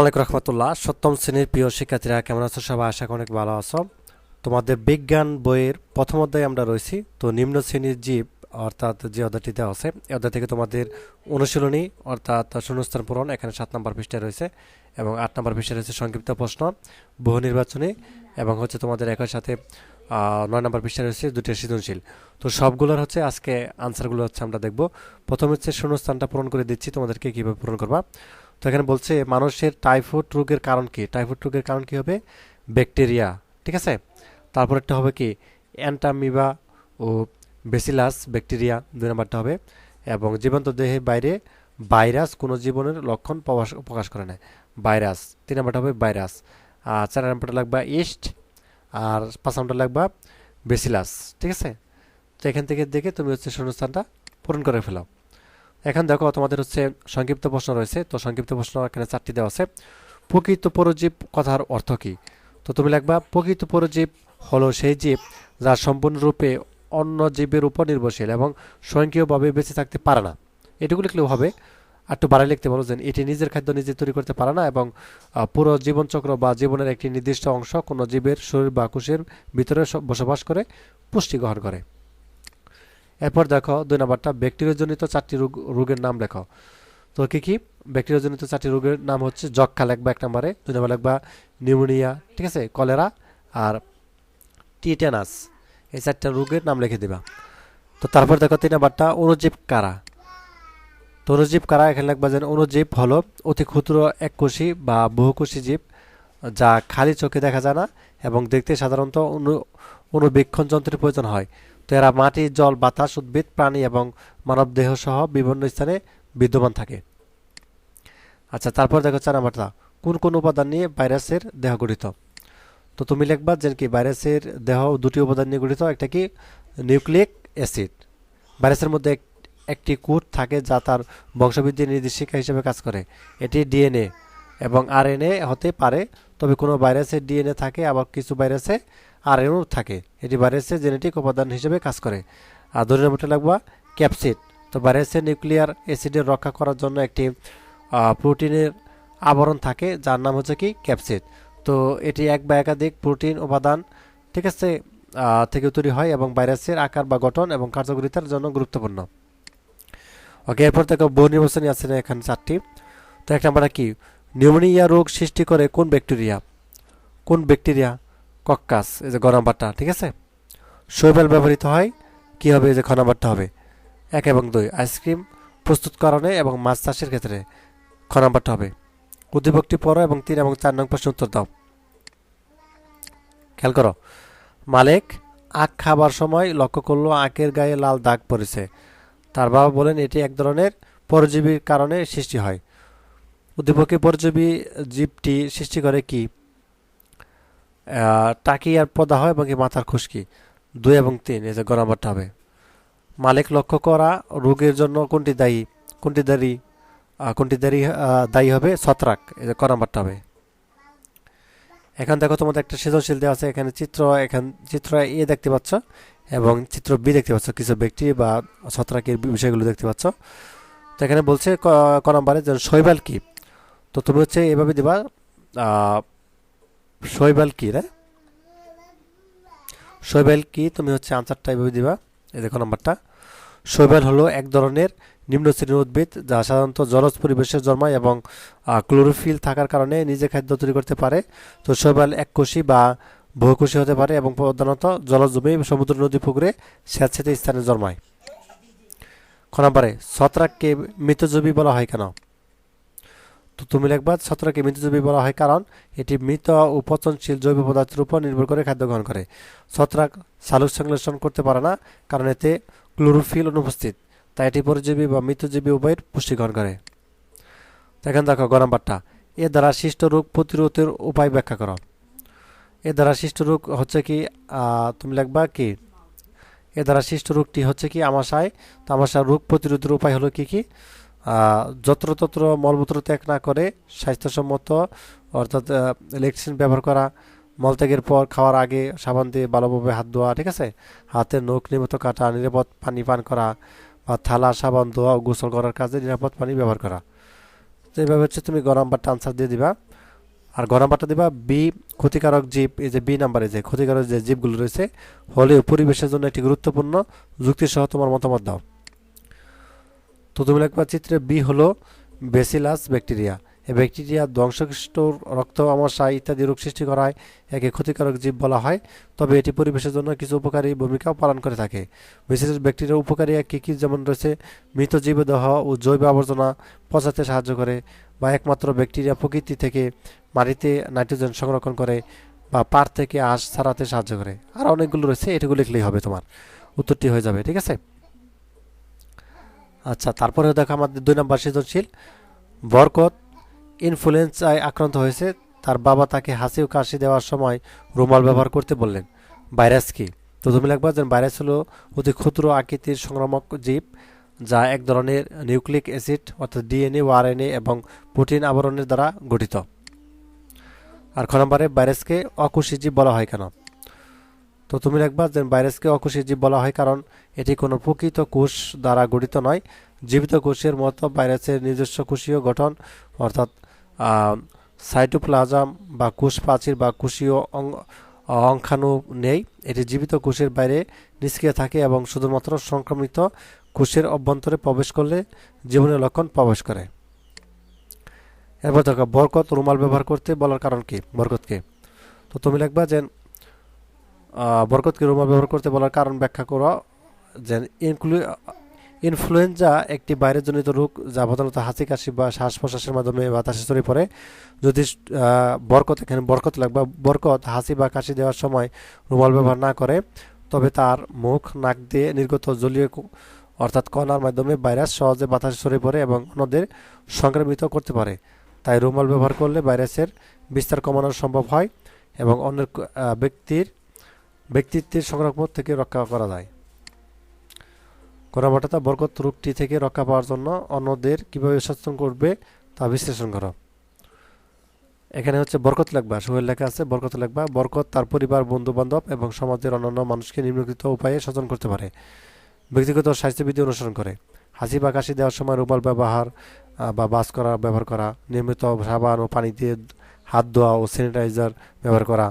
অনেক রহমতুল্লাহ। সপ্তম শ্রেণির প্রিয় শিক্ষার্থীরা, কেমন আছো সবাই? আশা করি অনেক ভালো আছো। তোমাদের বিজ্ঞান বইয়ের প্রথম অধ্যায়ে আমরা রয়েছি। তো নিম্ন শ্রেণির জীব অর্থাৎ যে অধ্যায়টি দেওয়া আছে, এই অধ্যায় থেকে তোমাদের অনুশীলনী, অর্থাৎ শূন্যস্থান পূরণ, এখানে সাত নম্বর পৃষ্ঠায় রয়েছে এবং আট নম্বর পৃষ্ঠায় রয়েছে সংক্ষিপ্ত প্রশ্ন, বহু নির্বাচনী এবং হচ্ছে তোমাদের একই সাথে নয় নম্বর পৃষ্ঠায় রয়েছে দুটি সৃজনশীল। তো সবগুলোর হচ্ছে আজকে আনসারগুলো হচ্ছে আমরা দেখব। প্রথম হচ্ছে শূন্যস্থানটা পূরণ করে দিচ্ছি, তোমাদেরকে কীভাবে পূরণ করবা। তো এখানে বলছে, মানুষের টাইফয়েড রোগের কারণ কি? টাইফয়েড রোগের কারণ কি হবে? ব্যাকটেরিয়া, ঠিক আছে? তারপর একটা হবে কি? অ্যান্টামিবা ও বেসিলাস ব্যাকটেরিয়া দুই নম্বরটা হবে। এবং জীবন্ত দেহের বাইরে ভাইরাস কোনো জীবনের লক্ষণ প্রকাশ প্রকাশ করে না। ভাইরাস, তিন নম্বরটা হবে ভাইরাস। আর চার নম্বরটা লাগবে ইস্ট। আর পাঁচ নম্বরটা লাগবে বেসিলাস, ঠিক আছে? তো এখান থেকে দেখে তুমি হচ্ছে শূন্যস্থানটা পূরণ করে ফেলাও এখন দেখো তোমাদের হচ্ছে সংক্ষিপ্ত প্রশ্ন রয়েছে। তো সংক্ষিপ্ত প্রশ্ন এখানে চারটি দেওয়া আছে। প্রকৃত পরজীব কথার অর্থ কী? তো তুমি লিখবা, প্রকৃত পরজীব হলো সেই জীব যা সম্পূর্ণরূপে অন্য জীবের উপর নির্ভরশীল এবং স্বয়ংক্রিয়ভাবে বেঁচে থাকতে পারে না। এটুকু লিখলেও হবে। আর একটু বাড়াই লিখতে বলো যে, এটি নিজের খাদ্য নিজে তৈরি করতে পারে না এবং পুরো জীবনচক্র বা জীবনের একটি নির্দিষ্ট অংশ কোনো জীবের শরীর বা কোষের ভিতরে বসবাস করে, পুষ্টি গ্রহণ করে। এরপর দেখো দুই নম্বরটা ব্যাকটেরিয়াজনিত চারটি রোগ, রোগের নাম লেখো। তো কি কি? ব্যাকটেরিয়াজনিত চারটি রোগের নাম হচ্ছে যক্ষা লেখবা এক নম্বরে, দুই নম্বর লেখবা নিউমোনিয়া, ঠিক আছে? কলেরা আর টিটেনাস। এই চারটা রোগের নাম লিখে দিবা। তো তারপর দেখো তিন নাম্বারটা অনুজীব কারা? তো অনুজীব কারা? এখানে লিখবা যেন অনুজীব হলো অতি ক্ষুদ্র এক কোষী বা বহুকোষী জীব, যা খালি চোখে দেখা যায় না এবং দেখতে সাধারণত অনু, অনুবীক্ষণ যন্ত্রের প্রয়োজন হয়। তো এরা মাটি, জল, বাতাস, উদ্ভিদ, প্রাণী এবং মানবদেহ সহ বিভিন্ন স্থানে বিদ্যমান থাকে। আচ্ছা তারপর দেখো চার নাম্বারটা কোন কোন উপাদান নিয়ে ভাইরাসের দেহ গঠিত? তো তুমি লিখবা যে কি ভাইরাসের দেহ দুটি উপাদান নিয়ে গঠিত, একটা কি নিউক্লিক অ্যাসিড। ভাইরাসের মধ্যে একটি কুট থাকে যা তার বংশবৃদ্ধির নির্দেশিকা হিসেবে কাজ করে। এটি ডিএনএ এবং আরএনএ হতে পারে তবে কোনো ভাইরাসে ডিএনএ থাকে, আবার কিছু ভাইরাসে আরএনও থাকে। এটি ভাইরাসের জেনেটিক উপাদান হিসেবে কাজ করে। আর দুই নম্বরটা লাগবা ক্যাপসিড। তো ভাইরাসের নিউক্লিয়ার অ্যাসিডের রক্ষা করার জন্য একটি প্রোটিনের আবরণ থাকে, যার নাম হচ্ছে কি ক্যাপসিড। তো এটি এক বা একাধিক প্রোটিন উপাদান, ঠিক আছে থেকে তৈরি হয় এবং ভাইরাসের আকার বা গঠন এবং কার্যকারিতার জন্য গুরুত্বপূর্ণ। ওকে, এরপর থেকে বহু নির্বাচনী আছে এখানে চারটি। তো এক নম্বরটা কি? নিউমোনিয়া রোগ সৃষ্টি করে কোন ব্যাকটেরিয়া? কোন ব্যাকটেরিয়া? কক্কাস, এই যে গ নাম্বারটা ঠিক আছে? শৈবাল ব্যবহৃত হয়, কি হবে? এই যে খ হবে। এক এবং দুই, আইসক্রিম প্রস্তুতকরণে এবং মাছ চাষের ক্ষেত্রে খ নাম্বারটা হবে। উদ্দীপকটি পড়ো এবং তিন এবং চার নং প্রশ্ন উত্তর দাও। খেয়াল করো। মালিক আখ খাবার সময় লক্ষ্য করল আখের গায়ে লাল দাগ পড়েছে। তার বাবা বলেন, এটি এক ধরনের পরজীবীর কারণে সৃষ্টি হয়। উদ্দীপকে পরজীবী জীবটি সৃষ্টি করে কি? টাকি আর পদা হয় এবং কি মাথার খুশকি। দুই এবং তিন, এই যে গ নাম্বারটা হবে। মালিক লক্ষ্য করা, রোগের জন্য কোনটি দায়ী? কোনটি দায়ী কোনটি দায়ী দায়ী হবে? ছত্রাক, এই যে ক হবে। এখন দেখো তোমাদের একটা সৃজনশীল দেওয়া আছে। এখানে চিত্র, এখান, চিত্র এ দেখতে পাচ্ছ এবং চিত্র বি দেখতে পাচ্ছ। কিছু ব্যক্তি বা ছত্রাকের বিষয়গুলো দেখতে পাচ্ছ। তো এখানে বলছে ক নম্বরে যে শৈবাল কি? তো তুমি হচ্ছে এভাবে দিবা শৈবাল কি রে শৈবাল কি, তুমি হচ্ছে আনসারটা এভাবে দিবা। এই দেখো নাম্বারটা। শৈবাল হলো এক ধরনের নিম্ন শ্রেণির উদ্ভিদ যা সাধারণত জলজ পরিবেশে জন্মায় এবং ক্লোরোফিল থাকার কারণে নিজে খাদ্য তৈরি করতে পারে। তো শৈবাল এককোষী বা বহুকোষী হতে পারে এবং প্রধানত জলজ জমি সমুদ্র, নদী, পুকুরে স্যাঁতস্যাঁতে স্থানে জন্মায়। খ নম্বরে, ছত্রাককে মৃতজীবী বলা হয় কেন? তো তুমি লিখবা ছত্রাককে মৃতজীবী বলা হয় কারণ এটি মৃত ও পচনশীল জৈব পদার্থের উপর নির্ভর করে খাদ্য গ্রহণ করে। ছত্রাক সালোক সংশ্লেষণ করতে পারে না, কারণ এতে ক্লোরোফিল অনুপস্থিত, তাই এটি পরজীবী বা মৃতজীবী উভয়ের পুষ্টি গ্রহণ করে। এখন দেখো, গ নাম্বারটা। এ দ্বারা সৃষ্ট রোগ প্রতিরোধের উপায় ব্যাখ্যা করো। এ দ্বারা সৃষ্ট রোগ হচ্ছে কি তুমি লিখবা কি? এ দ্বারা সৃষ্ট রোগটি হচ্ছে কি, আমাশায়। তো আমাশার রোগ প্রতিরোধের উপায় হলো কি কি? যত্রতত্র মলমূত্র ত্যাগ না করে স্বাস্থ্যসম্মত, অর্থাৎ ইলেকট্রিন ব্যবহার করা মলত্যাগের পর খাওয়ার আগে সাবান দিয়ে ভালোভাবে হাত ধোয়া, ঠিক আছে? হাতের নখ নিয়মিত কাটা, নিরাপদ পানি পান করা বা থালা, সাবান, ধোয়া ও গোসল করার কাজে নিরাপদ পানি ব্যবহার করা। তো এইভাবে হচ্ছে তুমি গরম বা আনসার দিয়ে দিবা। আর গ নাম্বারটা দিবা বি ক্ষতিকারক জীব, এই যে বি নাম্বারে যে, ক্ষতিকারক যে জীবগুলো রয়েছে, হলেও পরিবেশের জন্য একটি গুরুত্বপূর্ণ। যুক্তিসহ তোমার মতামত দাও। তো তুমি লিখবা চিত্রে বি হলো বেসিলাস ব্যাকটেরিয়া। এই ব্যাকটেরিয়া ধ্বংসকৃষ্ট রক্ত আমাশা ইত্যাদি রোগ সৃষ্টি করায়, একে ক্ষতিকারক জীব বলা হয়। তবে এটি পরিবেশের জন্য কিছু উপকারী ভূমিকাও পালন করে থাকে। বিশেষ ব্যাকটেরিয়া উপকারী কী কী? যেমন রয়েছে, মৃত জীবদেহ ও জৈব আবর্জনা পচাতে সাহায্য করে বা একমাত্র ব্যাকটেরিয়া প্রকৃতি থেকে মাটিতে নাইট্রোজেন সংরক্ষণ করে বা পার থেকে আঁশ ছাড়াতে সাহায্য করে। আর অনেকগুলো রয়েছে, এটুকু লিখলেই হবে তোমার। উত্তরটি হয়ে যাবে, ঠিক আছে? আচ্ছা তারপরে দেখো আমাদের দুই নম্বর সৃজনশীল। বরকত ইনফ্লুয়েঞ্জায় আক্রান্ত হয়েছে। তার বাবা তাকে হাসি ও কাশি দেওয়ার সময় রুমাল ব্যবহার করতে বললেন। ভাইরাস কি? তো তুমি লিখবা যে ভাইরাস হলো অতি ক্ষুদ্র আকৃতির সংক্রামক জীব, যা এক ধরনের নিউক্লিক অ্যাসিড অর্থাৎ ডিএনএ ও আরএনএ এবং প্রোটিন আবরণের দ্বারা গঠিত। আর খ নম্বরে ভাইরাসকে অকুশী জীব বলা হয় কেন? তো তুমি লিখবা যে ভাইরাসকে অকুশী জীব বলা হয় কারণ এটি কোনো প্রকৃত কোষ দ্বারা গঠিত নয়। জীবিত কোষের মতো ভাইরাসের নিজস্ব কোষীয় গঠন, অর্থাৎ সাইটোপ্লাজম বা কোষ প্রাচীর বা কোষীয় অং- অঙ্কাণু নেই। এটি জীবিত কোষের বাইরে নিষ্ক্রিয় থাকে এবং শুধুমাত্র সংক্রমিত কোষের অভ্যন্তরে প্রবেশ করলে জীবনের লক্ষণ প্রবেশ করে। এরপর দেখো, বরকত রুমাল ব্যবহার করতে বলার কারণ কি? বরকতকে তো তুমি লিখবা যে বরকতকে রুমাল ব্যবহার করতে বলার কারণ ব্যাখ্যা করো যে ইনক্লু ইনফ্লুয়েঞ্জা একটি বাইরেজনিত রোগ যা প্রধানত হাসি কাশি বা শ্বাস প্রশ্বাসের মাধ্যমে বাতাসে ছড়িয়ে পড়ে। যদি বরকত এখানে বরকত লাগবে বরকত হাসি বা কাশি দেওয়ার সময় রুমাল ব্যবহার না করে তবে তার মুখ নাক দিয়ে নির্গত জলীয় অর্থাৎ কণার মাধ্যমে ভাইরাস সহজে বাতাসে ছড়িয়ে পড়ে এবং অন্যদের সংক্রমিত করতে পারে। তাই রুমাল ব্যবহার করলে ভাইরাসের বিস্তার কমানো সম্ভব হয় এবং আহ, ব্যক্তির ব্যক্তিত্বের সংরক্ষণ থেকে রক্ষা করা যায়। করাবাটাতা বরকত রোগটি থেকে রক্ষা পাওয়ার জন্য অন্যদের কীভাবে সচেতন করবে তা বিশ্লেষণ করো। এখানে হচ্ছে বরকত লেখবা সোহেল লেখা আছে, বরকত লেখবা বরকত তার পরিবার বন্ধু বান্ধব এবং সমাজের অন্যান্য মানুষকে নিম্নলিখিত উপায়ে সচেতন করতে পারে। ব্যক্তিগত স্বাস্থ্যবিধি অনুসরণ করে। হাসি বা কাশি দেওয়ার সময় রুমাল ব্যবহার বা বাস করা, ব্যবহার করা। নিয়মিত সাবান ও পানি দিয়ে হাত ধোয়া ও স্যানিটাইজার ব্যবহার করা।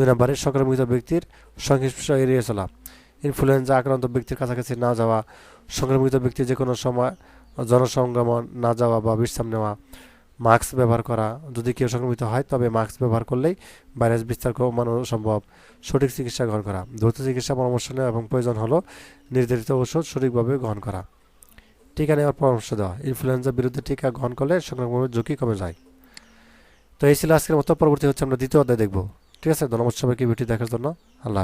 দুই নম্বরে সংক্রমিত ব্যক্তির সংস্পর্শ এড়িয়ে চলা। ইনফ্লুয়েঞ্জা আক্রান্ত ব্যক্তির কাছাকাছি না যাওয়া, সংক্রমিত ব্যক্তি যে কোনো সময় জনসংক্রমণ না যাওয়া বা বিশ্রাম নেওয়া, মাস্ক ব্যবহার করা। যদি কেউ সংক্রমিত হয়, তবে মাস্ক ব্যবহার করলেই ভাইরাস বিস্তার কমানো সম্ভব। সঠিক চিকিৎসা গ্রহণ করা। দ্রুত চিকিৎসা পরামর্শ নেওয়া এবং প্রয়োজন হলো নির্ধারিত ওষুধ সঠিকভাবে গ্রহণ করা। টিকা নেওয়ার পরামর্শ দেওয়া। ইনফ্লুয়েঞ্জার বিরুদ্ধে টিকা গ্রহণ করলে সংক্রমণের ঝুঁকি কমে যায়। তো এই ছিল আজকের মতো। পরবর্তী হচ্ছে আমরা দ্বিতীয় অধ্যায় দেখব। ঠিক আছে ধন্যবাদ সবাইকে ভিডিও দেখার জন্য। আল্লাহ